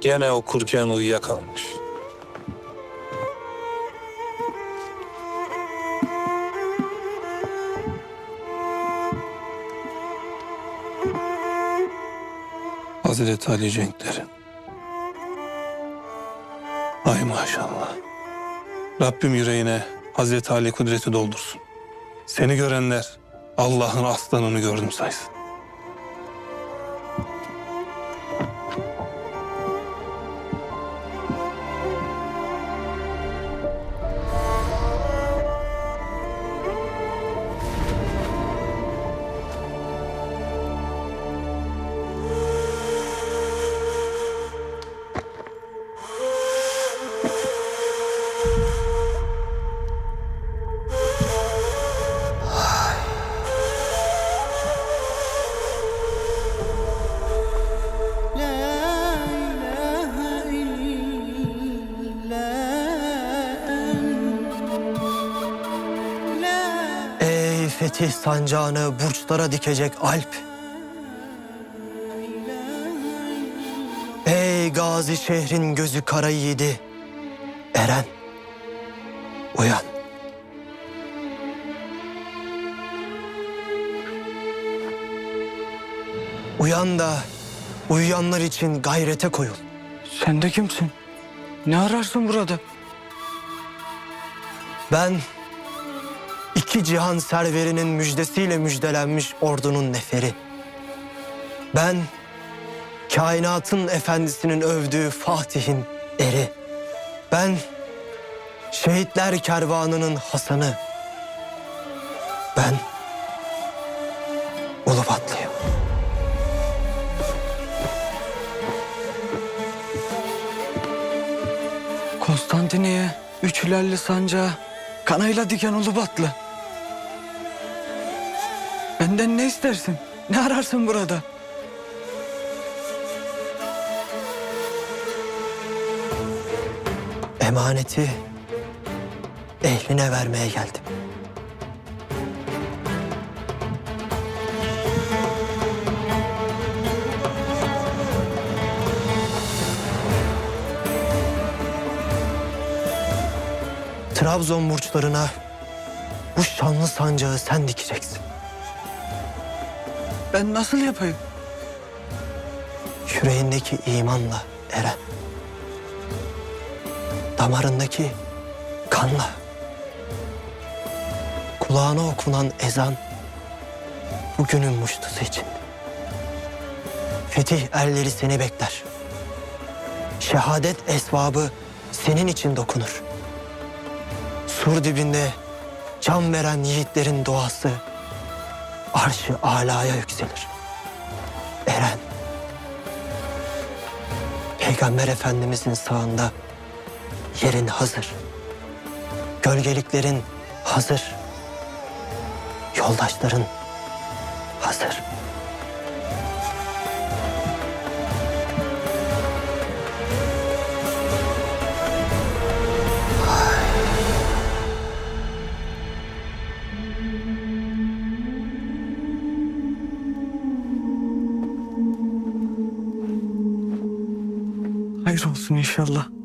gene okurken uyuyakalmış. Hazreti Ali Cenkleri. Ay maşallah. Rabbim yüreğine Hazreti Ali kudreti doldursun. Seni görenler Allah'ın aslanını gördüm saysın. Fetih sancağını burçlara dikecek Alp. Ey gazi şehrin gözü kara yiğidi. Eren. Uyan. Uyan da uyuyanlar için gayrete koyul. Sen de kimsin? Ne ararsın burada? Ben iki cihan serverinin müjdesiyle müjdelenmiş ordunun neferi. Ben kainatın efendisinin övdüğü Fatih'in eri. Ben şehitler kervanının Hasan'ı. Ben Ulubatlıyım. Konstantiniye, üç hilalli sancağı, kanayla diken Ulubatlı. Benden ne istersin? Ne ararsın burada? Emaneti ehline vermeye geldim. Trabzon burçlarına bu şanlı sancağı sen dikeceksin. Ben nasıl yapayım? Yüreğindeki imanla Eren. Damarındaki kanla. Kulağına okunan ezan bugünün muştusu için. Fetih erleri seni bekler. Şehadet esvabı senin için dokunur. Sur dibinde can veren yiğitlerin duası arşı alaya yükselir. Eren. Peygamber Efendimizin sağında yerin hazır. Gölgeliklerin hazır. Yoldaşların hazır. Hayır olsun inşallah.